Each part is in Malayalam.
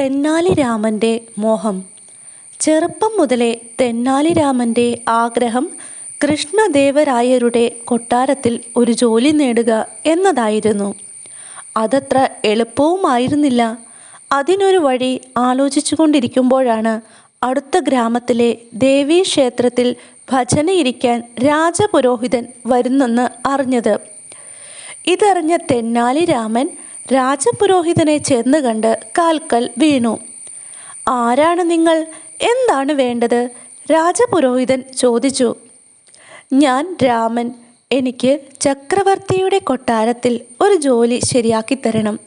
തെന്നാലി രാമന്റെ മോഹം. ചെറുപ്പം മുതലേ തെന്നാലി രാമന്റെ ആഗ്രഹം കൃഷ്ണദേവരായരുടെ കൊട്ടാരത്തിൽ ഒരു ജോലി നേടുക എന്നതായിരുന്നു. അതത്ര എളുപ്പവുമായിരുന്നില്ല. അതിനൊരു വഴി ആലോചിച്ചു കൊണ്ടിരിക്കുമ്പോഴാണ് അടുത്ത ഗ്രാമത്തിലെ ദേവീക്ഷേത്രത്തിൽ ഭജനയിരിക്കാൻ രാജപുരോഹിതൻ വരുന്നെന്ന് അറിഞ്ഞത്. ഇതറിഞ്ഞ തെന്നാലി രാമൻ രാജപുരോഹിതനെ ചെന്ന് കണ്ട് കാൽക്കൽ വീണു. ആരാണ് നിങ്ങൾ? എന്താണ് വേണ്ടത്? രാജപുരോഹിതൻ ചോദിച്ചു. ഞാൻ രാമൻ. എനിക്ക് ചക്രവർത്തിയുടെ കൊട്ടാരത്തിൽ ഒരു ജോലി ശരിയാക്കി തരണം.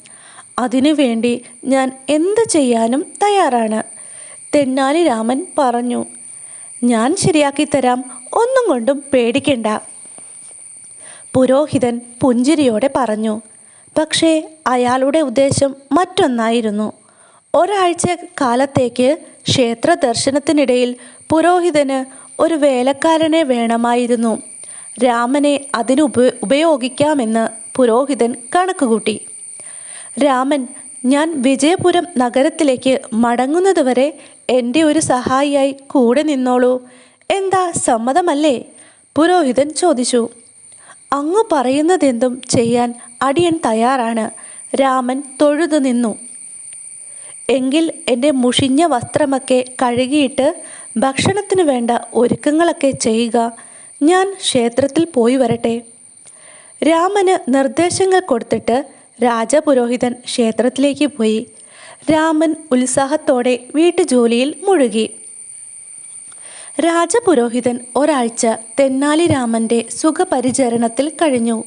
അതിനുവേണ്ടി ഞാൻ എന്ത് ചെയ്യാനും തയ്യാറാണ് തെന്നാലി രാമൻ പറഞ്ഞു. ഞാൻ ശരിയാക്കി തരാം. ഒന്നും കൊണ്ടും പേടിക്കണ്ട പുരോഹിതൻ പുഞ്ചിരിയോടെ പറഞ്ഞു. പക്ഷേ അയാളുടെ ഉദ്ദേശം മറ്റൊന്നായിരുന്നു. ഒരാഴ്ച കാലത്തേക്ക് ക്ഷേത്ര ദർശനത്തിനിടയിൽ പുരോഹിതന് ഒരു വേലക്കാരനെ വേണമായിരുന്നു. രാമനെ അതിന് ഉപ ഉപയോഗിക്കാമെന്ന് പുരോഹിതൻ കണക്കുകൂട്ടി. രാമൻ ഞാൻ വിജയപുരം നഗരത്തിലേക്ക് മടങ്ങുന്നതുവരെ എന്റെ ഒരു സഹായിയായി കൂടെ നിന്നോളൂ. എന്താ സമ്മതമല്ലേ? പുരോഹിതൻ ചോദിച്ചു. അങ്ങ് പറയുന്നതെന്തും ചെയ്യാൻ അടിയൻ തയ്യാറാണ്. രാമൻ തൊഴുതു നിന്നു. എങ്കിൽ എന്റെ മുഷിഞ്ഞ വസ്ത്രമൊക്കെ കഴുകിയിട്ട് ഭക്ഷണത്തിന് വേണ്ട ഒരുക്കങ്ങളൊക്കെ ചെയ്യുക. ഞാൻ ക്ഷേത്രത്തിൽ പോയി വരട്ടെ. രാമന് നിർദ്ദേശങ്ങൾ കൊടുത്തിട്ട് രാജപുരോഹിതൻ ക്ഷേത്രത്തിലേക്ക് പോയി. രാമൻ ഉത്സാഹത്തോടെ വീട്ടുജോലിയിൽ മുഴുകി. രാജപുരോഹിതൻ ഒരാഴ്ച തെന്നാലി രാമന്റെ സുഖപരിചരണത്തിൽ കഴിഞ്ഞു.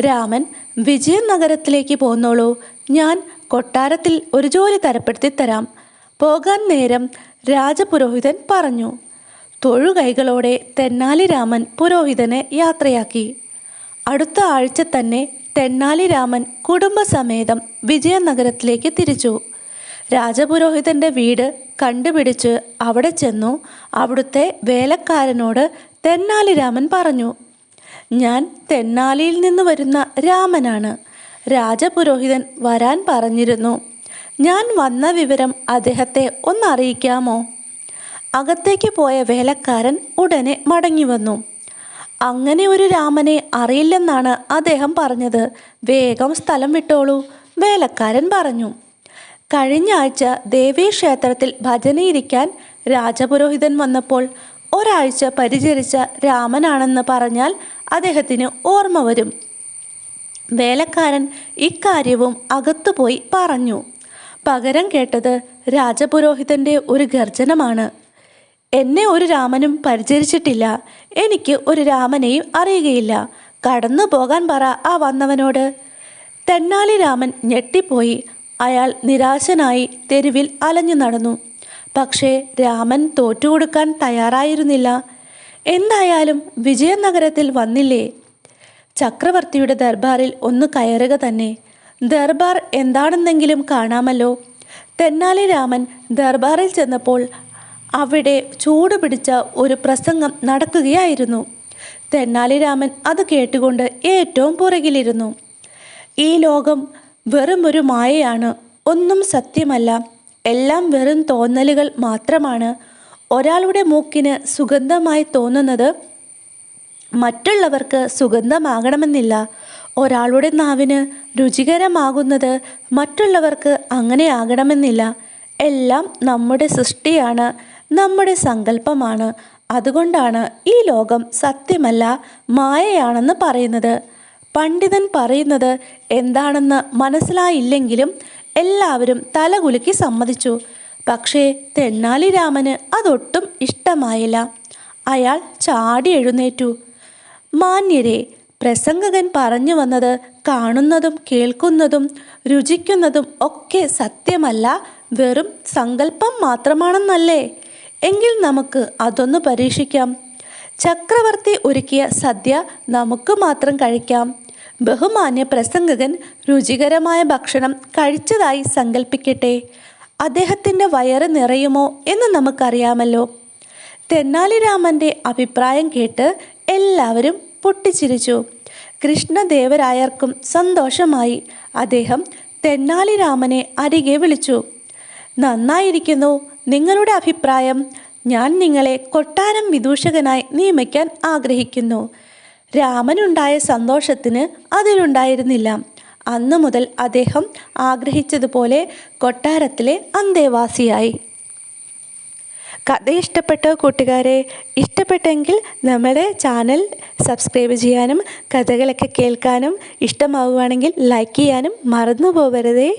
രാമൻ വിജയം നഗരത്തിലേക്ക് പോന്നോളൂ. ഞാൻ കൊട്ടാരത്തിൽ ഒരു ജോലി തരപ്പെടുത്തി തരാം. പോകാൻ നേരം രാജപുരോഹിതൻ പറഞ്ഞു. തൊഴുകൈകളോടെ തെന്നാലി രാമൻ പുരോഹിതനെ യാത്രയാക്കി. അടുത്ത ആഴ്ച തന്നെ തെന്നാലി രാമൻ കുടുംബസമേതം വിജയനഗരത്തിലേക്ക് തിരിച്ചു. രാജപുരോഹിതന്റെ വീട് കണ്ടുപിടിച്ച് അവിടെ ചെന്നു. അവിടുത്തെ വേലക്കാരനോട് തെന്നാലി രാമൻ പറഞ്ഞു. ഞാൻ തെന്നാലിയിൽ നിന്ന് വരുന്ന രാമനാണ്. രാജപുരോഹിതൻ വരാൻ പറഞ്ഞിരുന്നു. ഞാൻ വന്ന വിവരം അദ്ദേഹത്തെ ഒന്നറിയിക്കാമോ അകത്തേക്ക് പോയ വേലക്കാരൻ ഉടനെ മടങ്ങി വന്നു. അങ്ങനെ ഒരു രാമനെ അറിയില്ലെന്നാണ് അദ്ദേഹം പറഞ്ഞത്. വേഗം സ്ഥലം വിട്ടോളൂ വേലക്കാരൻ പറഞ്ഞു. കഴിഞ്ഞ ആഴ്ച ദേവീക്ഷേത്രത്തിൽ ഭജനയിരിക്കാൻ രാജപുരോഹിതൻ വന്നപ്പോൾ ഒരാഴ്ച പരിചരിച്ച രാമനാണെന്ന് പറഞ്ഞാൽ അദ്ദേഹത്തിന് ഓർമ്മ വരും. വേലക്കാരൻ ഇക്കാര്യവും അകത്തുപോയി പറഞ്ഞു. പകരം കേട്ടത് രാജപുരോഹിതന്റെ ഒരു ഗർജനമാണ്. എന്നെ ഒരു രാമനും പരിചരിച്ചിട്ടില്ല. എനിക്ക് ഒരു രാമനെയും അറിയുകയില്ല. കടന്നു പോകാൻ പറ ആ വന്നവനോട്. തെന്നാലി രാമൻ ഞെട്ടിപ്പോയി. അയാൾ നിരാശനായി തെരുവിൽ അലഞ്ഞു നടന്നു. പക്ഷേ രാമൻ തോറ്റുകൊടുക്കാൻ തയ്യാറായിരുന്നില്ല. എന്തായാലും വിജയനഗരത്തിൽ വന്നില്ലേ? ചക്രവർത്തിയുടെ ദർബാറിൽ ഒന്ന് കയറുക തന്നെ. ദർബാർ എന്താണെന്നെങ്കിലും കാണാമല്ലോ. തെന്നാലി രാമൻ ദർബാറിൽ ചെന്നപ്പോൾ അവിടെ ചൂട് പിടിച്ച ഒരു പ്രസംഗം നടക്കുകയായിരുന്നു. തെന്നാലി രാമൻ അത് കേട്ടുകൊണ്ട് ഏറ്റവും പുറകിലിരുന്നു. ഈ ലോകം വെറും ഒരു മായയാണ്. ഒന്നും സത്യമല്ല. എല്ലാം വെറും തോന്നലുകൾ മാത്രമാണ്. ഒരാളുടെ മൂക്കിന് സുഗന്ധമായി തോന്നുന്നത് മറ്റുള്ളവർക്ക് സുഗന്ധമാകണമെന്നില്ല. ഒരാളുടെ നാവിന് രുചികരമാകുന്നത് മറ്റുള്ളവർക്ക് അങ്ങനെ ആകണമെന്നില്ല. എല്ലാം നമ്മുടെ സൃഷ്ടിയാണ് നമ്മുടെ സങ്കല്പമാണ്. അതുകൊണ്ടാണ് ഈ ലോകം സത്യമല്ല മായയാണെന്ന് പറയുന്നത്. പണ്ഡിതൻ പറയുന്നത് എന്താണെന്ന് മനസ്സിലായില്ലെങ്കിലും എല്ലാവരും തലകുലുക്കി സമ്മതിച്ചു. പക്ഷേ തെന്നാലി രാമന് അതൊട്ടും ഇഷ്ടമായില്ല. അയാൾ ചാടി എഴുന്നേറ്റു. മാന്യരെ പ്രസംഗകൻ പറഞ്ഞു വന്നത് കാണുന്നതും കേൾക്കുന്നതും രുചിക്കുന്നതും ഒക്കെ സത്യമല്ല വെറും സങ്കല്പം മാത്രമാണെന്നല്ലേ? എങ്കിൽ നമുക്ക് അതൊന്ന് പരീക്ഷിക്കാം. ചക്രവർത്തി ഒരുക്കിയ സദ്യ നമുക്ക് മാത്രം കഴിക്കാം. ബഹുമാന്യ പ്രസംഗകൻ രുചികരമായ ഭക്ഷണം കഴിച്ചതായി സങ്കല്പിക്കട്ടെ അദ്ദേഹത്തിന്റെ വയറ് നിറയുമോ എന്ന് നമുക്കറിയാമല്ലോ. തെന്നാലിരാമന്റെ അഭിപ്രായം കേട്ട് എല്ലാവരും പൊട്ടിച്ചിരിച്ചു. കൃഷ്ണദേവരായർക്കും സന്തോഷമായി അദ്ദേഹം തെന്നാലിരാമനെ അരികെ വിളിച്ചു. നന്നായിരിക്കുന്നു. നിങ്ങളുടെ അഭിപ്രായം. ഞാൻ നിങ്ങളെ കൊട്ടാരം വിദൂഷകനായി നിയമിക്കാൻ ആഗ്രഹിക്കുന്നു. രാമനുണ്ടായ സന്തോഷത്തിന് അതിലുണ്ടായിരുന്നില്ല. അന്നു മുതൽ അദ്ദേഹം ആഗ്രഹിച്ചതുപോലെ കൊട്ടാരത്തിലെ അന്തേവാസിയായി. കഥ ഇഷ്ടപ്പെട്ട കൂട്ടുകാരെ ഇഷ്ടപ്പെട്ടെങ്കിൽ നമ്മുടെ ചാനൽ സബ്സ്ക്രൈബ് ചെയ്യാനും കഥകളൊക്കെ കേൾക്കാനും ഇഷ്ടമാവുകയാണെങ്കിൽ ലൈക്ക് ചെയ്യാനും മറന്നു പോകരുതേ